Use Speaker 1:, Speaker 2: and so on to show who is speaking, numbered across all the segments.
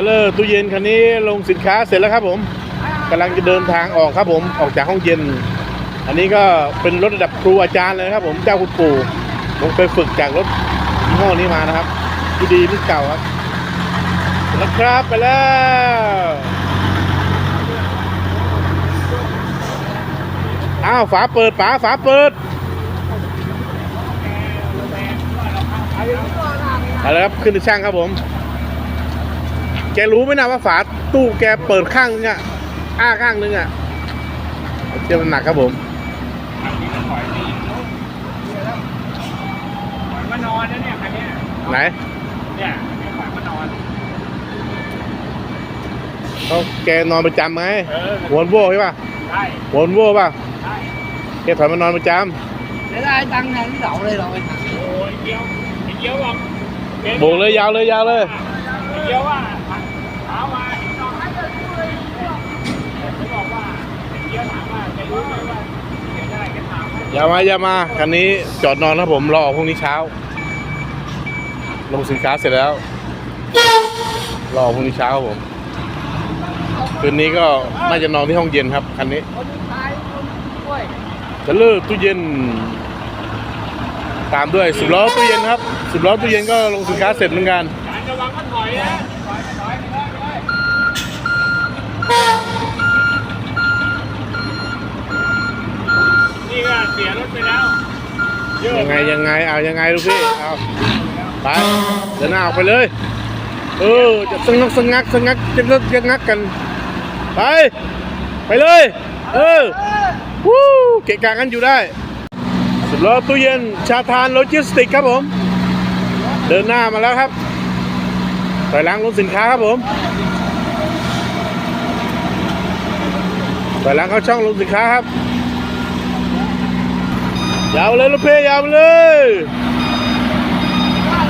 Speaker 1: ก็เลยตู้เย็นคันนี้ลงสินค้าเสร็จแล้วครับผมกำลังจะเดินทางออกครับผมออกจากห้องเย็น อันนี้ก็เป็นรถระดับครูอาจารย์เลยครับผมเจ้าคุณปู่ผมไปฝึกจากรถยี่ห้อนี้มานะครับที่ดีรุ่นเก่าครับแล้วครับไปแล้วอ้าวฝาเปิดฝาฝาเปิดเอาละครับขึ้นช่างครับผม กรู้ไหมนะว่าฝาตู้แกเปิดข้างนึงอะอ้าข้างนึงอะเทียบน้ำหนักครับผม
Speaker 2: มานอนนะเนี่ยคันเนี้ย
Speaker 1: ไหน
Speaker 2: เนี่ยเนี่ยขวัญมานอน
Speaker 1: เขาแกนอนประจำไหม
Speaker 2: เออ
Speaker 1: วอนโว่ใช่ป่ะ
Speaker 2: ใช่
Speaker 1: วอนโว่ป่ะ
Speaker 2: ใช่
Speaker 1: แกถอยมานอนประจ
Speaker 3: để ra tăng này nó đậu đây rồi
Speaker 2: โอ้ยเกี้ยวไอ้เกี้ยวบอกำ
Speaker 1: โบกเลยยาวเลยยาวเลย
Speaker 2: ไอ้เกี้ยวว่าถามว่าไอ้น้องเขาบอกว่าไอ้เกี้ยวถามว่าจะรู้ไหมว่าเขียนอะไรกันถามว่า
Speaker 1: อย่ามาอย่ามาคันนี้จอดนอนครับผมรอพรุ่งนี้เช้า ลงสินค้าเสร็จแล้ว รอพรุ่งนี้เช้าครับผม คืนนี้ก็น่าจะนอนที่ห้องเย็นครับคันนี้จะเลิกตู้เย็น ตามด้วยสิบล้อตู้เย็นครับสิบล้อตู้เย็นก็ลงสินค้าเสร็จเหมือนกัน
Speaker 2: ระวังมันถอยนะถอยถอยไปเลยไปเลยนี่ก็เสียรถไปแล้วเยั
Speaker 1: งไงยังไงเอายังไงลูกพี่เอาไปเดินหน้าออกไปเลย เออจะสงักสงักสงักจะงักจะงักกัน ไป ไปเลย เออวู้เกะกะกันอยู่ได้สิบล้อตู้เย็นชาทานโลจิสติกครับผม เดินหน้ามาแล้วครับถอยหลังลงสินค้าครับผมถอยหลังเข้าช่องลงสินค้าครับ ยาวเลยลูกพี่ยาวเลย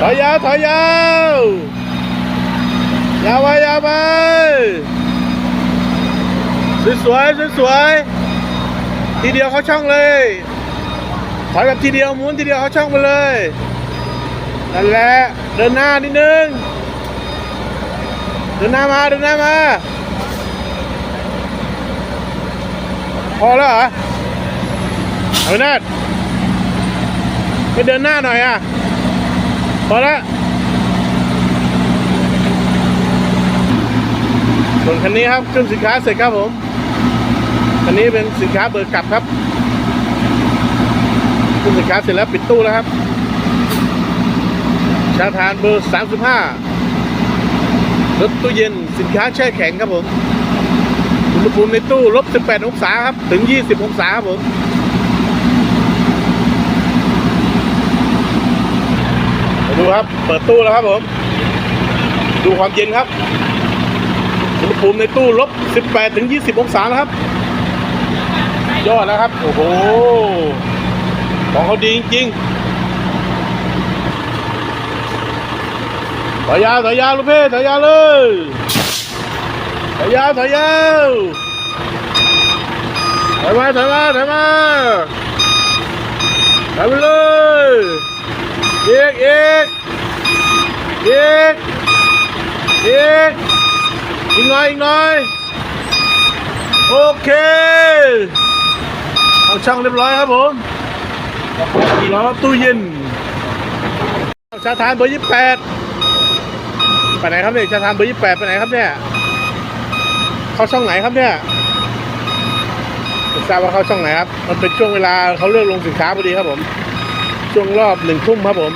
Speaker 1: ถอยยาวถอยยาวยาวไปยาวไปสวยสวยๆสวยๆทีเดียวเขาช่องเลยถอยแบบทีเดียวหมุนทีเดียวเขาช่องไปเลยนั่นแหละเดินหน้านิดนึงเดินหน้ามาเดินหน้ามาพอแล้วเหรอเอาไปนัด ไปเดินหน้าหน่อยอะ พอแล้วส่วนคันนี้ครับขึ้นสินค้าเสร็จครับผม คันนี้เป็นสินค้าเบิกกลับครับขึ้นสินค้าเสร็จแล้วปิดตู้แล้วครับ ชาทานเบอร์ 35รถตู้เย็นสินค้าแช่แข็งครับผมอุณหภูมิในตู้ลบ 18 องศาครับ ถึง 20 องศาครับผม มา ดูครับ เปิดตู้แล้วครับผม ดูความเย็นครับอุณหภูมิในตู้ลบ 18ถึง20 องศาแล้วครับ ยอดแล้วครับ โอ้โห ของเขาดีจริงๆถอยยาวถอยยาวลูกเพ่ถอยยาวเลยถอยยาวถอยยาวถอยมาถอยมาถอยมาถอยไปเลย อีกอีกอีกอีกอีกหน่อยอีกหน่อยโอเคเอาช่างเรียบร้อยครับผมล้อตู้เย็นชาทานเบอร์ยี่แปดไปไหนครับเนี่ยชาทานเบอร์ยี่แปดไปไหนครับเนี่ยเข้าช่องไหนครับเนี่ยไม่ทราบว่าเข้าช่องไหนครับ มันเป็นช่วงเวลาเขาเลือกลงสินค้าพอดีครับผม ช่วงรอบหนึ่งทุ่มครับผม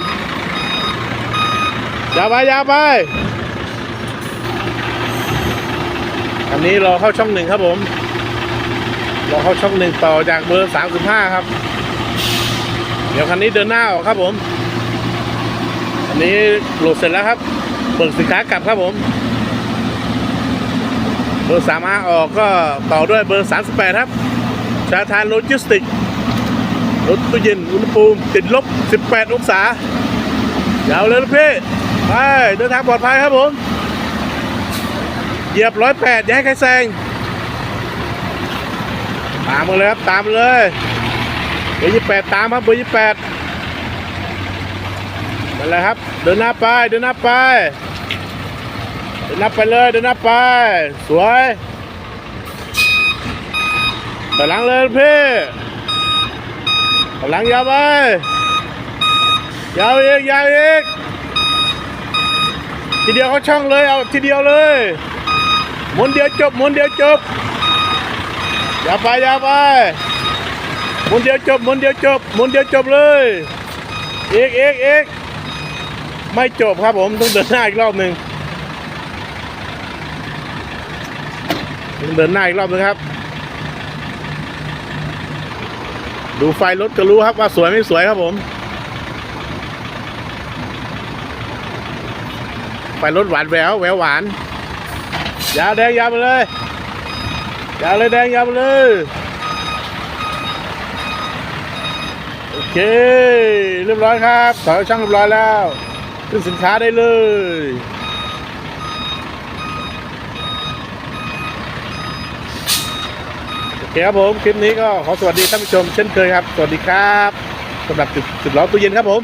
Speaker 1: ยาวไปยาวไป อันนี้รอเข้าช่องหนึ่งครับผม รอเข้าช่องหนึ่งต่อจากเบอร์สามสิบห้าครับ เดี๋ยวคันนี้เดินหน้าออกครับผม อันนี้โหลดเสร็จแล้วครับ เบิกสินค้ากลับครับผม เบอร์สามอาออกก็ต่อด้วยเบอร์สามสิบแปดครับ ชาทานโลจิสติก รถตู้เย็นอุณหภูมิติดลบ 18 องศายาวเลยลูกพี่ไปเดินทางปลอดภัยครับผมเหยียบร้อยแปดอย่าให้ใครแซงตามมาเลยครับ ตามมาเลยเบอร์ยี่แปดตามครับเบอร์ยี่แปดนั่นแหละครับ เดินหน้าไป เดินหน้าไป เดินหน้าไปเลย เดินหนับไป สวยไปหลังเลยพี่ ไปหลังยาวไปยาวอีกยาวอีกทีเดียวเขาช่องเลยเอาทีเดียวเลยหมุนเดียวจบหมุนเดียวจบยาวไปยาวไปหมุนเดียวจบหมุนเดียวจบหมุนเดียวจบเลยอีกอีกอีกไม่จบครับผมต้องเดินหน้าอีกรอบหนึ่งเดินหน้าอีกรอบนึงครับ ดูไฟรถก็รู้ครับว่าสวยไม่สวยครับผม ไฟรถหวานแหววแหววหวานยาแดงยาไปเลยยาเลยแดงยาไปเลยโอเค เรียบร้อยครับถอยช่างเรียบร้อยแล้วขึ้นสินค้าได้เลย โอ เคครับผม คลิปนี้ก็ขอสวัสดีท่านผู้ชมเช่นเคยครับ สวัสดีครับสำหรับจุดจุดล้อตู้เย็นครับผม